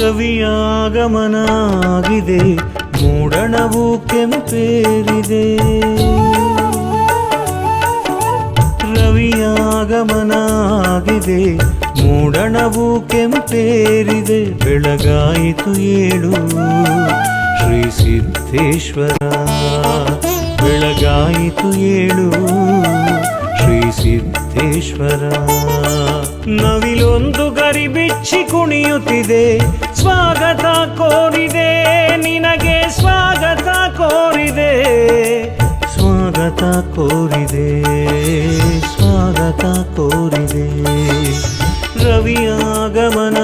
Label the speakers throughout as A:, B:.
A: ರವಿಯಾಗಮನ ಆಗಿದೆ ಮೂಡಣವು ಕೆಂಪೇರಿದೆ. ರವಿಯಾಗಮನಾಗಿದೆ, ಮೂಡಣವು ಕೆಂಪೇರಿದೆ. ಬೆಳಗಾಯಿತು ಏಳು, ಶ್ರೀ ಸಿದ್ದೇಶ್ವರ. ಬೆಳಗಾಯಿತು ಏಳು, ಶ್ರೀ ಸಿದ್ದೇಶ್ವರ. ನವಿಲೊಂದು ಗರಿ ಬಿಚ್ಚಿ ಕುಣಿಯುತ್ತಿದೆ ಸ್ವಾಗತ ಕೋರಿದೆ ನಿನಗೆ ಸ್ವಾಗತ ಕೋರಿದೆ. ಸ್ವಾಗತ ಕೋರಿದೆ ಸ್ವಾಗತ ಕೋರಿದೆ. ರವಿಯಾಗಮನ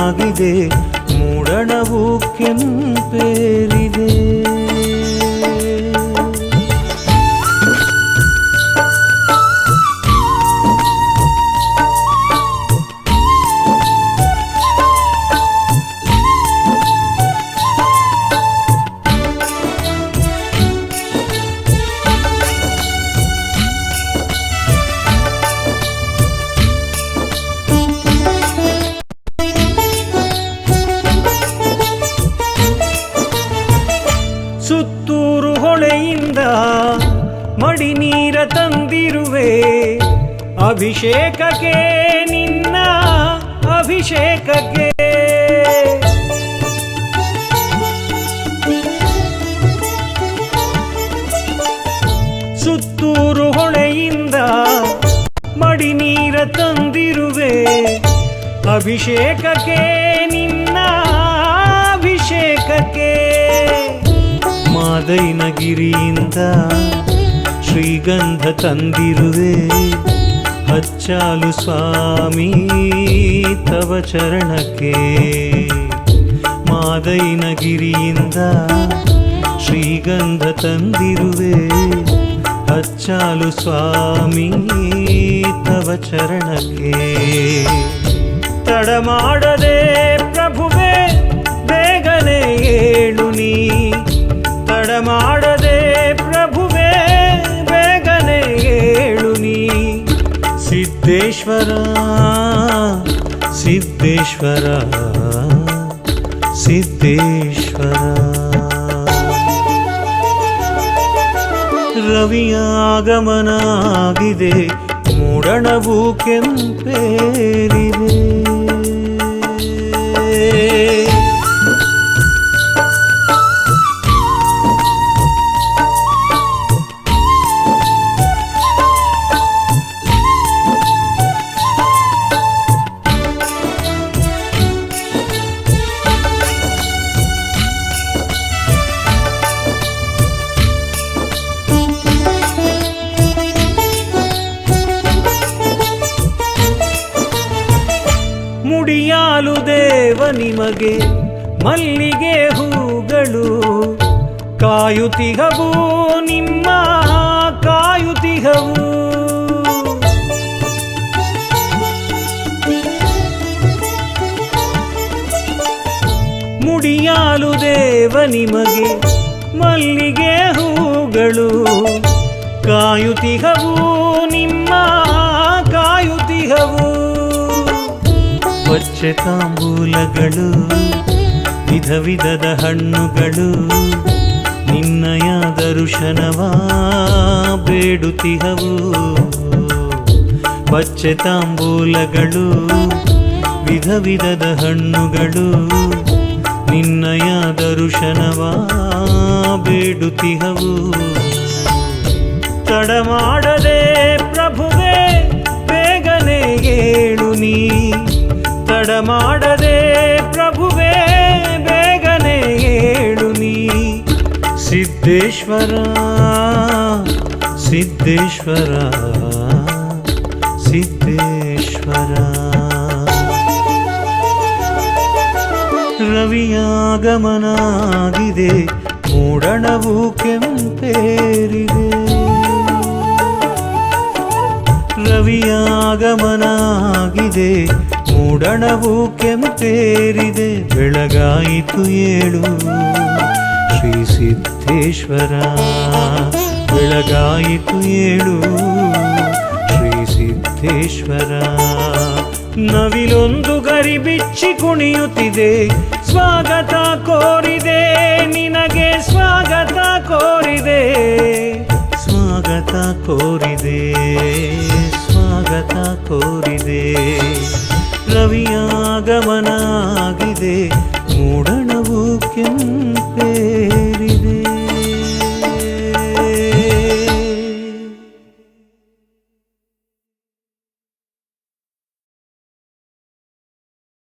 A: ಆಗಿದೆ ಮೂಡಣವು ಕೆಂಪೇರಿದೆ ಸುತ್ತೂರು ಹೊಳೆಯಿಂದ ಮಡಿ ನೀರ ತಂದಿರುವೆ. ಅಭಿಷೇಕಕ್ಕೆ ನಿನ್ನ ಅಭಿಷೇಕಕ್ಕೆ. ಸುತ್ತೂರು ಹೊಳೆಯಿಂದ ಮಡಿ ನೀರ ತಂದಿರುವೆ. ಅಭಿಷೇಕಕ್ಕೆ ಮಾದೈನಗಿರಿಯಿಂದ ಶ್ರೀಗಂಧ ತಂದಿರುವೆ. ಹಚ್ಚಾಲು ಸ್ವಾಮಿ, ತವ ಚರಣಕ್ಕೆ. ಮಾದೈನಗಿರಿಯಿಂದ ಶ್ರೀಗಂಧ ತಂದಿರುವೆ. ಹಚ್ಚಾಲು ಸ್ವಾಮಿ, ತವ ಚರಣಕ್ಕೆ. ತಡ ಸಿದ್ದೇಶ್ವರ ಸಿದ್ದೇಶ್ವರ ಸಿದ್ದೇಶ್ವರ. ರವಿಯಾಗಮನ ಆಗಿದೆ ಮೂಡಣವು ಕೆಂಪೇರಿದೆ. ದೇವ ನಿಮಗೆ ಮಲ್ಲಿಗೆ ಹೂಗಳು. ಕಾಯುತಿಹವು ನಿಮ್ಮ ಕಾಯುತಿಹವು. ಮುಡಿಯಾಲು ದೇವ ನಿಮಗೆ ಮಲ್ಲಿಗೆ ಹೂಗಳು. ಕಾಯುತಿಹವು ನಿಮ್ಮ ಪಚ್ಚೆ ತಾಂಬೂಲಗಳು ವಿಧ ವಿಧದ ಹಣ್ಣುಗಳು ನಿನ್ನಯ ದರ್ಶನವಾ ಬೇಡುತ್ತಿಹವು ಪಚ್ಚೆ ತಾಂಬೂಲಗಳು ವಿಧ ವಿಧದ ಹಣ್ಣುಗಳು ನಿನ್ನಯ ಬೇಡುತ್ತಿಹವು ತಡ ಮಾಡದೆ ಬೇಗನೆಗೆ ಬೇಗನೆ ಏಳು. ನೀ ತಡ ಮಾಡದೆ ಪ್ರಭುವೇ ಬೇಗನೆ ಏಳು ನೀ. ಸಿದ್ದೇಶ್ವರ ಸಿದ್ದೇಶ್ವರ ಸಿದ್ದೇಶ್ವರ. ರವಿಯಾಗಮನಾಗಿದೆ ಮೂಡಣವು ಕೆಂಪೇರಿದೆ. ರವಿಯಾಗಮನ ಮೂಡಣವು ಕೆಂಪೇರಿದೆ, ಬೆಳಗಾಯಿತು ಏಳು. ಶ್ರೀ ಸಿದ್ದೇಶ್ವರ ಬೆಳಗಾಯಿತು ಏಳು. ಶ್ರೀ ಸಿದ್ದೇಶ್ವರ ನವಿಲೊಂದು ಗರಿ ಬಿಚ್ಚಿ ಕುಣಿಯುತ್ತಿದೆ. ಸ್ವಾಗತ ಕೋರಿದೆ, ನಿನಗೆ ಸ್ವಾಗತ ಕೋರಿದೆ. ಸ್ವಾಗತ ಕೋರಿದೆ ಸ್ವಾಗತ ಕೋರಿದೆ. ರವಿಯಾಗಮನ ಆಗಿದೆ ಮೂಡಣವು ಕೆಂಪೇರಿದೆ